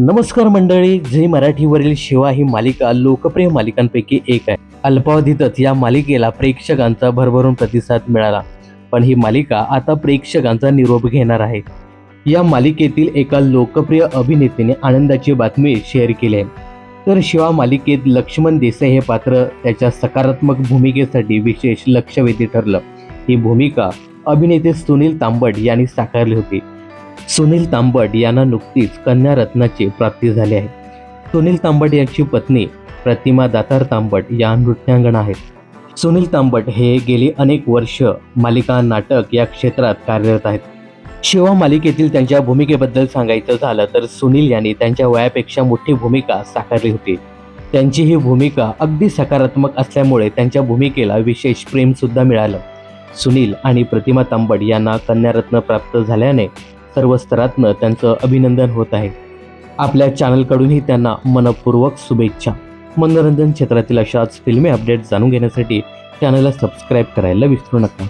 नमस्कार मंडळी झी मराठीवरील शिवा ही मालिका लोकप्रिय मालिकांपैकी एक आहे. अल्पावधीतच या मालिकेला प्रेक्षकांचा भरभरून प्रतिसाद मिळाला. पण ही मालिका आता प्रेक्षकांचा निरोप घेणार आहे. या मालिकेतील एका लोकप्रिय अभिनेत्रीने आनंदाची बातमी शेअर केली आहे. तर शिवा मालिकेत लक्ष्मण देसाई हे पात्र त्याच्या सकारात्मक भूमिकेसाठी विशेष लक्षवेधी ठरलं. ही भूमिका अभिनेते सुनील तांबट यांनी साकारली होती. सुनील तांबट यांना नुकतीच कन्या रत्नाची प्राप्ती झाली आहे. सुनील तांबट यांची पत्नी प्रतिमा दातार तांबट या नृत्यांगण आहेत. सुनील तांबट हे गेली अनेक वर्ष मालिका नाटक या क्षेत्रात कार्यरत आहेत. शिवा मालिकेतील त्यांच्या भूमिकेबद्दल सांगायचं झालं तर सुनील यांनी त्यांच्या वयापेक्षा मोठी भूमिका साकारली होती. त्यांची ही भूमिका अगदी सकारात्मक असल्यामुळे त्यांच्या भूमिकेला विशेष प्रेम सुद्धा मिळालं. सुनील आणि प्रतिमा तांबट यांना कन्यारत्न प्राप्त झाल्याने सर्व स्तरातनं त्यांचं अभिनंदन होत आहे. आपल्या चॅनलकडूनही त्यांना मनपूर्वक शुभेच्छा. मनोरंजन क्षेत्रातील अशाच फिल्मी अपडेट जाणून घेण्यासाठी चॅनलला सबस्क्राईब करायला विसरू नका.